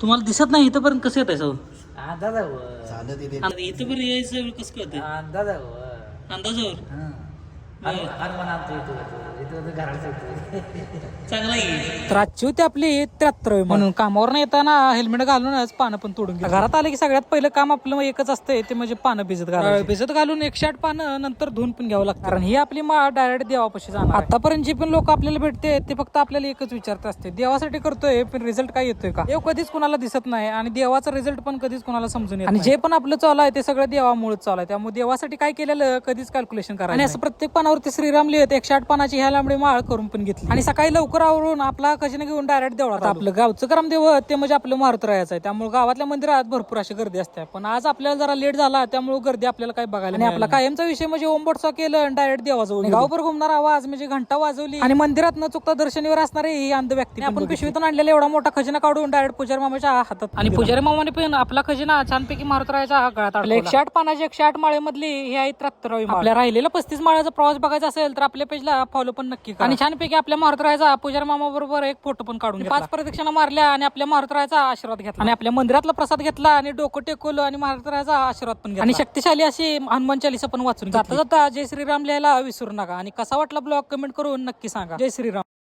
तुम्हाला दिसत नाही इथंपर्यंत कसं येत आहे सौ अंदाज आहे व. चालत येते आणि इथंपर्यंत यायचं कसं कळतंय अंदाज आहे. अंदाजावर हं. हनुमान येतो तर आजची होती आपली त्र्याहत्तर म्हणून. कामावर येताना हेल्मेट घालूनच पानं पण तोडून. घरात आले की सगळ्यात पहिलं काम आपलं एकच असतंय ते म्हणजे पानं भिजत घालायची. भिजत घालून एकशे आठ पानं नंतर धुवून पण घ्यावं लागतं. कारण ही आपली माळ डायरेक्ट देवापाशी जाणार आतापर्यंत जे पण लोक आपल्याला भेटते ते फक्त आपल्याला एकच विचारत असते. देवासाठी करतोय पण रिझल्ट काय येतोय का? देव कधीच कुणाला दिसत नाही आणि देवाचा रिझल्ट पण कधीच कुणाला समजून येत आणि जे पण आपलं चालू आहे ते सगळं देवामुळेच चालू आहे. त्यामुळे देवासाठी काय केलेलं कधीच कॅल्क्युलेशन करा आणि असं प्रत्येक पानावरती श्रीराम लिहित एकशे आठ पानाची ह्या लांबडी माळ करून पण घेतली. आणि सकाळी लवकर आवरून आपला खजिना घेऊन डायरेक्ट देवळात आपलं गावचं ग्रामदेव ते म्हणजे आपलं मारुतरायाचं आहे. त्यामुळे गावातल्या मंदिरात भरपूर अशी गर्दी असते. पण आज आपल्याला जरा लेट झाला त्यामुळे गर्दी आपल्याला काय बघायला आणि आपला कायमचा विषय म्हणजे ओमबोटचा केलं डायरेक्ट देवाजवळ गावभर घुमणार आवाज म्हणजे घंटा वाजवली. आणि मंदिरात न चुकता दर्शनीवर असणारे ही अंध व्यक्ती आपण पिशवीतून आणलेला एवढा मोठा खजिना काढून डायरेक्ट पुजारी मामाच्या हातात आणि पुजारी मामाने पण आपला खजिना छानपैकी मारुतरायाच्या गळ्यात. एकशे आठ पानाची एकशे आठ माळेमधली ही आहे त्र्याहत्तरावी. आपल्या राहिलेल्या पस्तीस माळाचा प्रवास बघायचा असेल तर आपल्या पेजला फॉलो पण नक्की. आणि छानपैकी आपल्या मारुतरायाचा पुजारी मामा बरोबर एक फोटो पण काढून. पाच प्रदक्षिणा मारल्या आणि आपल्या मारुतरायाचा आशीर्वाद घेतला. आणि आपल्या मंदिरातला प्रसाद घेतला आणि डोकं टेकवलं आणि मारुतरायाचा आशीर्वाद पण घेतला. आणि शक्तिशाली अशी हनुमान चालिसा पण वाचून जाता जाता जय श्रीराम लिहायला विसरू नका. आणि कसा वाटला ब्लॉग कमेंट करून नक्की सांगा. जय श्रीराम.